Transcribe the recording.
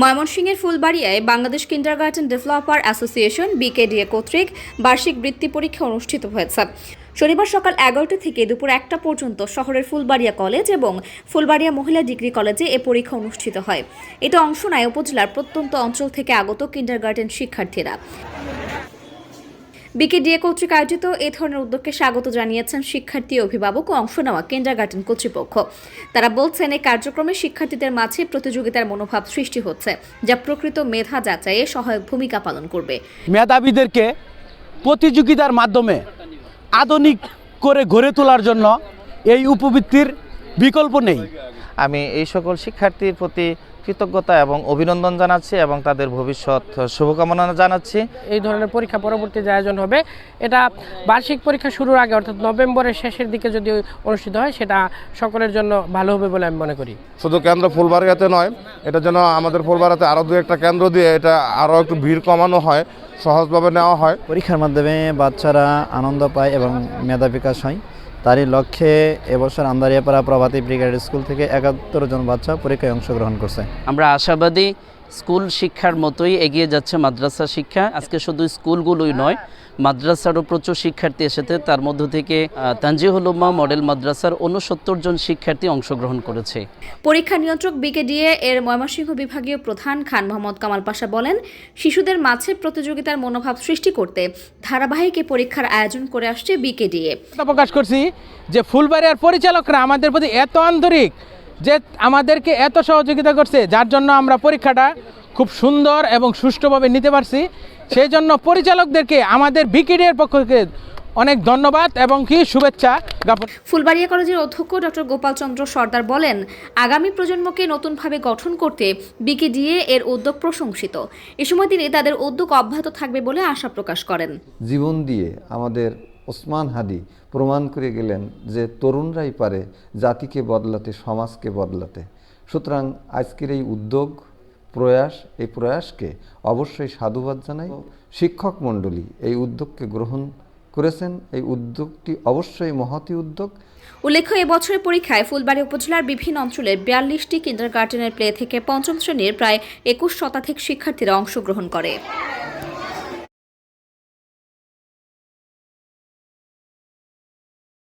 ময়মনসিংহের ফুলবাড়িয়ায় Bangladesh kindergarten developer association BKDA কর্তৃক বার্ষিক বৃত্তি পরীক্ষা অনুষ্ঠিত হয়েছে। শনিবার সকাল এগারোটা থেকে দুপুর একটা পর্যন্ত শহরের ফুলবাড়িয়া কলেজ এবং ফুলবাড়িয়া মহিলা ডিগ্রি কলেজে এ পরীক্ষা অনুষ্ঠিত হয়। এতে অংশ নেয় উপজেলার প্রত্যন্ত অঞ্চল থেকে আগত কিন্ডারগার্টেন শিক্ষার্থীরা। বিকেডিএ কর্তৃক আয়োজিত এ ধরনের উদ্যোগকে স্বাগত জানিয়েছেন শিক্ষার্থী অভিভাবক ও অংশ নেওয়া কিন্ডারগার্টেন কর্তৃপক্ষ। তারা বলছেন, এই কার্যক্রমে শিক্ষার্থীদের মাঝে প্রতিযোগিতার মনোভাব সৃষ্টি হচ্ছে, যা প্রকৃত মেধা যাচাইয়ে সহায়ক ভূমিকা পালন করবে। মেধাবীদেরকে প্রতিযোগিতার মাধ্যমে আধুনিক করে গড়ে তোলার জন্য এই উপবৃত্তির বিকল্প নেই। আমি এই সকল শিক্ষার্থীর প্রতি কৃতজ্ঞতা এবং অভিনন্দন জানাচ্ছি এবং তাদের ভবিষ্যৎ শুভকামনা জানাচ্ছি। এই ধরনের পরীক্ষা পরবর্তীতে আয়োজন হবে এটা বার্ষিক পরীক্ষা শুরুর আগে অর্থাৎ নভেম্বরের শেষের দিকে যদি অনুষ্ঠিত হয় সেটা সকলের জন্য ভালো হবে বলে আমি মনে করি। শুধু কেন্দ্র ফুলবাড়িয়াতে নয় এটা যেন আমাদের ফুলবাড়িয়াতে আরও দু একটা কেন্দ্র দিয়ে এটা আরও একটু ভিড় কমানো হয় সহজভাবে নেওয়া হয়। পরীক্ষার মাধ্যমে বাচ্চারা আনন্দ পায় এবং মেধা বিকাশ হয়। তারই লক্ষ্যে এবছর আমদারিয়াপাড়া প্রভাতী ব্রিগেড স্কুল থেকে একাত্তর জন বাচ্চা পরীক্ষায় অংশগ্রহণ করছে। আমরা আশাবাদী স্কুল শিক্ষার মতোই এগিয়ে যাচ্ছে মাদ্রাসা শিক্ষা। আজকে শুধু স্কুলগুলোই নয় মাদ্রাসারও প্রচুর শিক্ষার্থী এসেছে। তার মধ্য থেকে আহ, তানজিহুল মডেল মাদ্রাসার উনসত্তর জন শিক্ষার্থী অংশগ্রহণ করেছে। পরীক্ষা নিয়ন্ত্রক বিকেডিএ এর ময়মনসিংহ বিভাগীয় প্রধান খান মোহাম্মদ কামাল পাশা বলেন শিশুদের মাঝে প্রতিযোগিতার মনোভাব সৃষ্টি করতে ধারাবাহিক পরীক্ষার আয়োজন করে আসছে বিকেডিএ। প্রকাশ করছি যে ফুলবাড়িয়ার পরিচালকরা আমাদের প্রতি এত আন্তরিক যে আমাদেরকে এত সহযোগিতা করছে যার জন্য আমরা পরীক্ষাটা খুব সুন্দর এবং সুষ্ঠুভাবে নিতে পারছি। সেই জন্য পরিচালকদেরকে আমাদের বিকেডিয়ার পক্ষ থেকে অনেক ধন্যবাদ এবং কি শুভেচ্ছা জ্ঞাপন। ফুলবাড়িয়া কলেজের অধ্যক্ষ ডক্টর গোপাল চন্দ্র সর্দার বলেন আগামী প্রজন্মকে নতুনভাবে গঠন করতে বিকেডিএ এর উদ্যোগ প্রশংসিত। এ সময় তিনি তাদের উদ্যোগ অব্যাহত থাকবে বলে আশা প্রকাশ করেন। জীবন দিয়ে আমাদের ওসমান হাদি প্রমাণ করে গেলেন যে তরুণরাই পারে জাতিকে বদলাতে, সমাজকে বদলাতে। সুতরাং আজকের এই উদ্যোগ, প্রয়াস, এই প্রয়াসকে অবশ্যই সাধুবাদ জানাই। শিক্ষক মণ্ডলী এই উদ্যোগকে গ্রহণ করেছেন। এই উদ্যোগটি অবশ্যই মহতি উদ্যোগ। উল্লেখ্য এবছরের পরীক্ষায় ফুলবাড়ী উপজেলার বিভিন্ন অঞ্চলের বিয়াল্লিশটি কিন্ডার গার্ডেনের প্লে থেকে পঞ্চম শ্রেণির প্রায় একুশ শতাধিক শিক্ষার্থীরা অংশগ্রহণ করে।